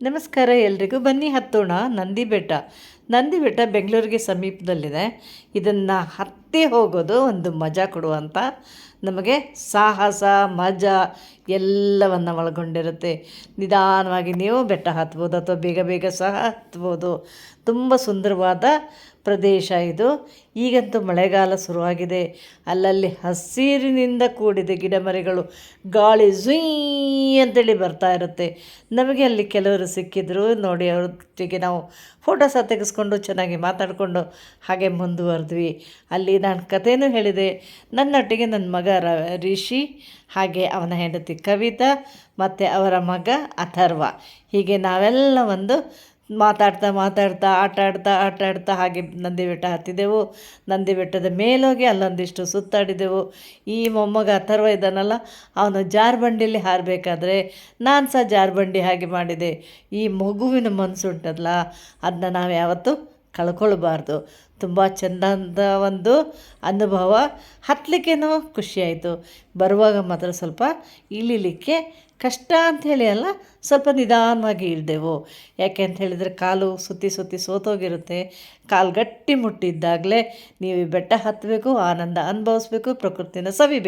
ನಮಸ್ಕಾರ ಎಲ್ರಿಗೂ ಬನ್ನಿ ಹತ್ತೋಣ ನಂದಿ ಬೆಟ್ಟ. ನಂದಿ ಬೆಟ್ಟ ಬೆಂಗಳೂರಿಗೆ ಸಮೀಪದಲ್ಲಿದೆ. ಇದನ್ನು ಹತ್ತಿ ಹೋಗೋದು ಒಂದು ಮಜಾ ಕೊಡುವಂಥ ನಮಗೆ ಸಾಹಸ, ಮಜಾ ಎಲ್ಲವನ್ನು ಒಳಗೊಂಡಿರುತ್ತೆ. ನಿಧಾನವಾಗಿ ನೀವು ಬೆಟ್ಟ ಹತ್ಬೋದು ಅಥವಾ ಬೇಗ ಬೇಗ ಸಹ ಹತ್ಬೋದು. ತುಂಬ ಸುಂದರವಾದ ಪ್ರದೇಶ ಇದು. ಈಗಂತೂ ಮಳೆಗಾಲ ಶುರುವಾಗಿದೆ. ಅಲ್ಲಲ್ಲಿ ಹಸಿರಿನಿಂದ ಕೂಡಿದೆ ಗಿಡ ಮರಗಳು ಗಾಳಿ ಝುಯ್ ಅಂತೇಳಿ ಬರ್ತಾ ಇರುತ್ತೆ. ನಮಗೆ ಅಲ್ಲಿ ಕೆಲವರು ಸಿಕ್ಕಿದ್ರು ನೋಡಿ ಅವ್ರ ನಾವು ಫೋಟೋ ಸಹ ತೆಗೆಸ್ಕೊಂಡು ಚೆನ್ನಾಗಿ ಮಾತಾಡಿಕೊಂಡು ಹಾಗೆ ಮುಂದುವರೆದ್ವಿ. ಅಲ್ಲಿ ನಾನು ಕಥೆನೂ ಹೇಳಿದೆ, ನನ್ನೊಟ್ಟಿಗೆ ನನ್ನ ಮಗ ರಿಷಿ, ಹಾಗೆ ಅವನ ಹೆಂಡತಿ ಕವಿತಾ, ಮತ್ತು ಅವರ ಮಗ ಅಥರ್ವ. ಹೀಗೆ ನಾವೆಲ್ಲ ಒಂದು ಮಾತಾಡ್ತಾ ಮಾತಾಡ್ತಾ ಆಟ ಆಡ್ತಾ ಆಟ ಹಾಗೆ ನಂದಿ ಬೆಟ್ಟ ಹತ್ತಿದೆವು. ನಂದಿ ಬೆಟ್ಟದ ಮೇಲೋಗಿ ಅಲ್ಲೊಂದಿಷ್ಟು ಸುತ್ತಾಡಿದೆವು. ಈ ಮೊಮ್ಮಗ ಅಥರ್ವ ಇದ್ದಾನಲ್ಲ, ಅವನು ಜಾರ್ಬಂಡಿಯಲ್ಲಿ ಹಾರಬೇಕಾದ್ರೆ ನಾನು ಸಹ ಜಾರ್ಬಂಡಿ ಹಾಗೆ ಮಾಡಿದೆ. ಈ ಮಗುವಿನ ಮನಸ್ಸುಂಟಲ್ಲ ಅದನ್ನ ನಾವು ಯಾವತ್ತೂ ಕಳ್ಕೊಳ್ಬಾರ್ದು. ತುಂಬ ಚೆಂದಂತ ಒಂದು ಅನುಭವ. ಹತ್ತಲಿಕ್ಕೇನೋ ಖುಷಿಯಾಯಿತು. ಬರುವಾಗ ಮಾತ್ರ ಸ್ವಲ್ಪ ಇಳಿಲಿಕ್ಕೆ ಕಷ್ಟ ಅಂಥೇಳಿ ಅಲ್ಲ, ಸ್ವಲ್ಪ ನಿಧಾನವಾಗಿ ಇಳಿದೆವು. ಯಾಕೆ ಅಂತ ಹೇಳಿದರೆ ಕಾಲು ಸುತ್ತಿ ಸುತ್ತಿ ಸೋತೋಗಿರುತ್ತೆ. ಕಾಲು ಗಟ್ಟಿ ಮುಟ್ಟಿದ್ದಾಗಲೇ ನೀವು ಬೆಟ್ಟ ಹತ್ತಬೇಕು, ಆನಂದ ಅನುಭವಿಸ್ಬೇಕು, ಪ್ರಕೃತಿನ ಸವಿಬೇಕು.